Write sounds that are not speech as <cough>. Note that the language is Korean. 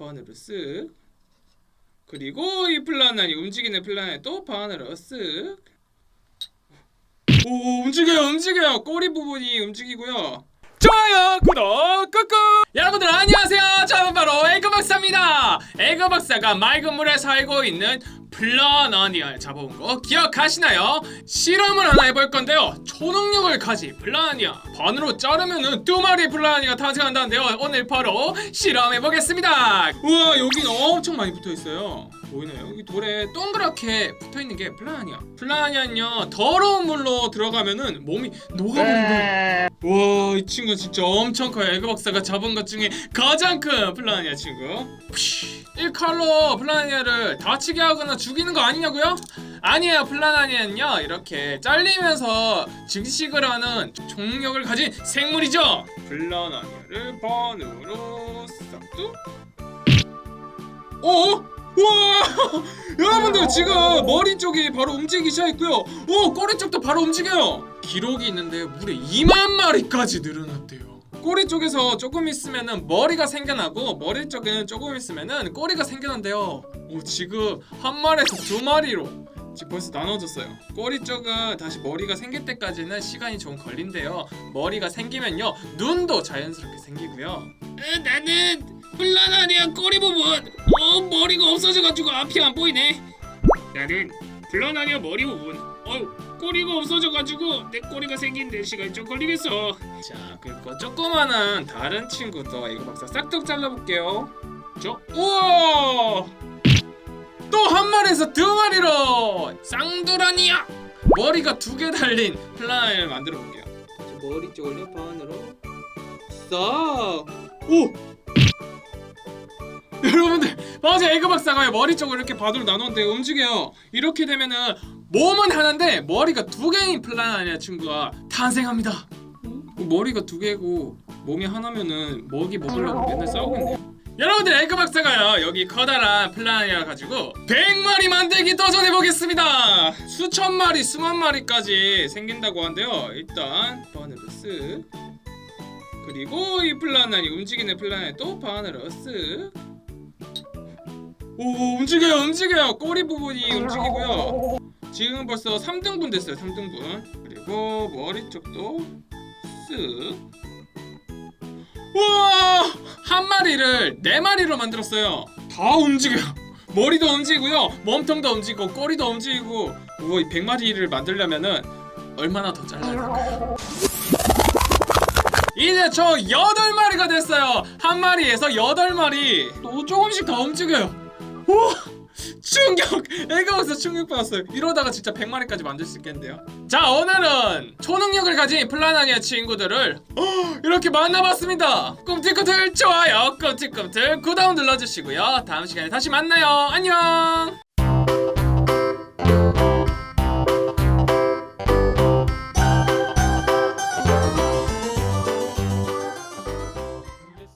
번으로 쓱 그리고 이 플라넷 이 움직이는 플라넷 또 번으로 쓱 오, 움직여요, 움직여요. 꼬리 부분이 움직이고요. 좋아요, 구독, 꾹꾹. 여러분들 안녕하세요. 저는 바로 에그 박사입니다. 에그 박사가 맑은 물에 살고 있는 플라나니아를 잡아온 거 기억하시나요? 실험을 하나 해볼 건데요. 초능력을 가진 플라나니아 반으로 자르면은 두 마리 플라나니아 탄생한다는데요. 오늘 바로 실험해 보겠습니다. 우와, 여긴 엄청 많이 붙어 있어요. 보이나요? 여기 돌에 동그랗게 붙어 있는 게 플라나니아. 플라나니아는요 더러운 물로 들어가면은 몸이 녹아버린다. 와, 이 친구 진짜 엄청 커요. 에그 박사가 잡은 것 중에 가장 큰 플라나니아 친구. 이 칼로 플라나니아를 다치게 하거나 죽이는 거 아니냐고요? 아니에요. 플라나니아는요 이렇게 잘리면서 증식을 하는 총력을 가진 생물이죠. 플라나니아를 반으로 싹둑. 어? 우와! <laughs> 여러분들 지금 머리 쪽이 바로 움직이기 시작했고요. 오 꼬리 쪽도 바로 움직여요. 기록이 있는데 무려 2만 마리까지 늘어났대요. 꼬리 쪽에서 조금 있으면은 머리가 생겨나고 머리 쪽에는 조금 있으면은 꼬리가 생겨난대요. 오 지금 한 마리에서 두 마리로 지금 벌써 나눠졌어요. 꼬리 쪽은 다시 머리가 생길 때까지는 시간이 좀 걸린대요. 머리가 생기면요 눈도 자연스럽게 생기고요. 나는 플라나니아 꼬리 부분 어 머리가 없어져가지고 앞이 안 보이네. 나는 플라나니아 머리 부분 어 꼬리가 없어져가지고 내 꼬리가 생긴 데 시간이 좀 걸리겠어. 자 그리고 조그마한 다른 친구도 이거 박사 싹둑 잘라볼게요. 저 우와 또 한 마리에서 두 마리로 쌍두라니아 머리가 두 개 달린 플라나니아를 만들어 볼게요. 저 머리 쪽을요 반으로 싹 오! 여러분들 맞아 에그 박사가 머리 쪽을 이렇게 반으로 나눴는데 움직여요. 이렇게 되면은 몸은 하나인데 머리가 두 개인 플라나니아 친구가 탄생합니다. 머리가 두 개고 몸이 하나면은 먹이 먹으려고 맨날 싸우겠네요. 여러분들 에그 박사가요. 여기 커다란 플라나니아 가지고 100마리 만들기 도전해 보겠습니다. 수천 마리 수만 마리까지 생긴다고 하는데요. 일단 쓱. 그리고 이 플라나니 움직이는 플라나니 또쓱 오 움직여요 움직여요. 꼬리 부분이 움직이고요. 지금 벌써 3등분 됐어요 3등분. 그리고 머리 쪽도 쓱. 우와! 한 마리를 네 마리로 만들었어요. 다 움직여요. 머리도 움직이고요. 몸통도 움직이고 꼬리도 움직이고. 우와 이 100마리를 만들려면은 얼마나 더 잘라야 될까요? 이제 저 8마리가 됐어요. 한 마리에서 8마리. 또 조금씩 더 움직여요 우와! 충격! 애가워서 충격받았어요. 이러다가 진짜 100마리까지 만들 수 있겠는데요? 자 오늘은 초능력을 가진 플라나니아 친구들을 어, 이렇게 만나봤습니다. 꿈틀꿈틀 좋아요. 꿈틀꿈틀 구독 눌러주시고요. 다음 시간에 다시 만나요. 안녕